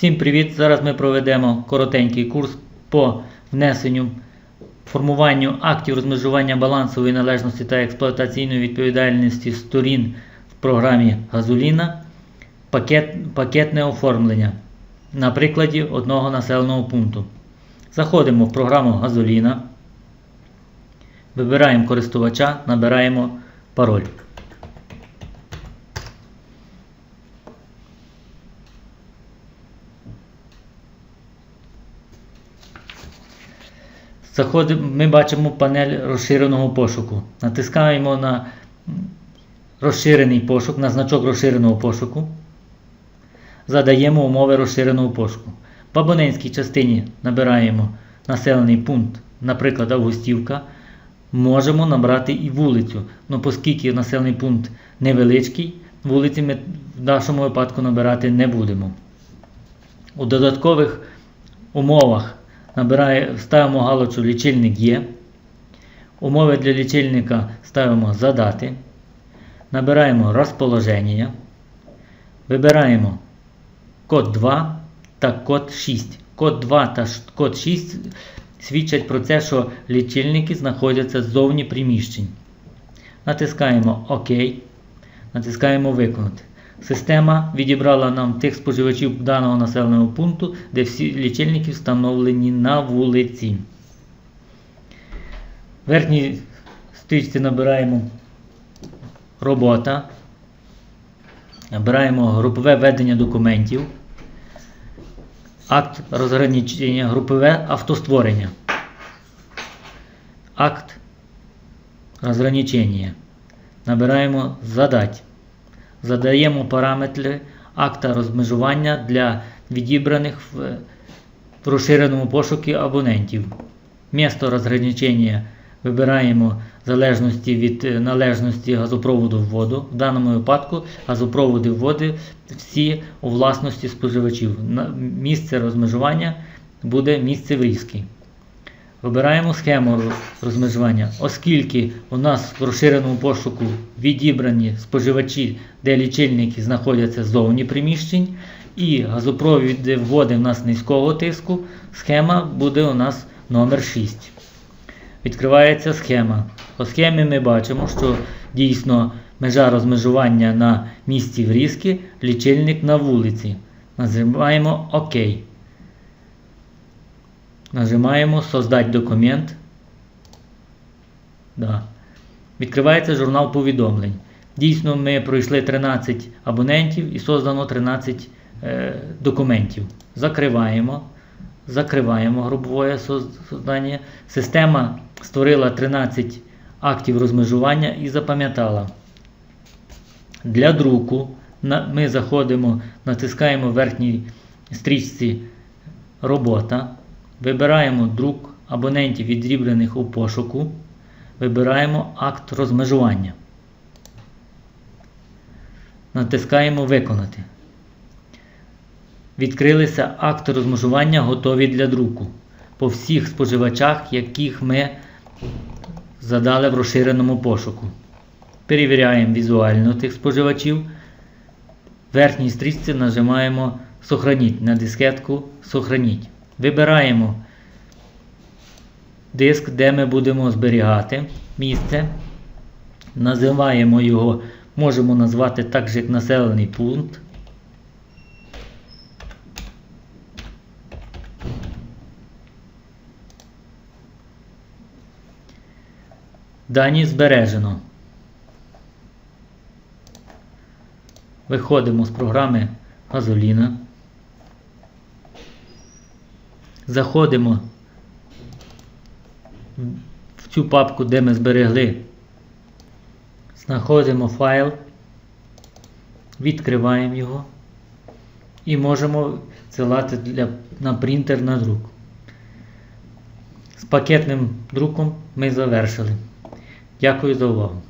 Всім привіт! Зараз ми проведемо коротенький курс по внесенню, формуванню актів розмежування балансової належності та експлуатаційної відповідальності сторін в програмі Газоліна, пакет, пакетне оформлення на прикладі одного населеного пункту. Заходимо в програму Газоліна, вибираємо користувача, набираємо пароль. Заходимо, ми бачимо панель розширеного пошуку. Натискаємо на розширений пошук, на значок розширеного пошуку. Задаємо умови розширеного пошуку. В абонентській частині набираємо населений пункт, наприклад, Августівка. Можемо набрати і вулицю. Ну, оскільки населений пункт невеличкий, вулиці ми в нашому випадку набирати не будемо. У додаткових умовах набирає, ставимо галочку лічильник є. Умови для лічильника ставимо задати. Набираємо розположення. Вибираємо код 2 та код 6. Код 2 та код 6 свідчать про те, що лічильники знаходяться ззовні приміщень. Натискаємо ОК. Натискаємо Виконати. Система відібрала нам тих споживачів даного населеного пункту, де всі лічильники встановлені на вулиці. В верхній стрічці набираємо робота. Набираємо групове ведення документів. Акт розграничення, групове автостворення. Акт розграничення. Набираємо задать. Задаємо параметри акта розмежування для відібраних в, розширеному пошуку абонентів. Місто розграничення вибираємо в залежності від е, належності газопроводу в воду. В даному випадку газопроводи в води всі у власності споживачів. Місце розмежування буде місце врізки. Вибираємо схему розмежування, оскільки у нас в розширеному пошуку відібрані споживачі, де лічильники знаходяться ззовні приміщень, і газопровід вводи в нас низького тиску, схема буде у нас номер 6. Відкривається схема. По схемі ми бачимо, що дійсно межа розмежування на місці врізки, лічильник на вулиці. Нажимаємо ОК. Нажимаємо Создать документ. Да. Відкривається журнал повідомлень. Дійсно, ми пройшли 13 абонентів і создано 13 е, документів. Закриваємо. Закриваємо грубове создання. Система створила 13 актів розмежування і запам'ятала. Для друку ми заходимо, натискаємо в верхній стрічці робота. Вибираємо друк абонентів, відріблених у пошуку. Вибираємо акт розмежування. Натискаємо Виконати. Відкрилися акти розмежування, готові для друку. По всіх споживачах, яких ми задали в розширеному пошуку. Перевіряємо візуально тих споживачів. В верхній стрічці нажимаємо Сохраніть на дискетку Сохраніть. Вибираємо диск, де ми будемо зберігати місце. Називаємо його, можемо назвати так же, як населений пункт. Дані збережено. Виходимо з програми Газоліна. Заходимо в цю папку, де ми зберегли. Знаходимо файл, відкриваємо його і можемо цілати для, на принтер на друк. З пакетним друком ми завершили. Дякую за увагу.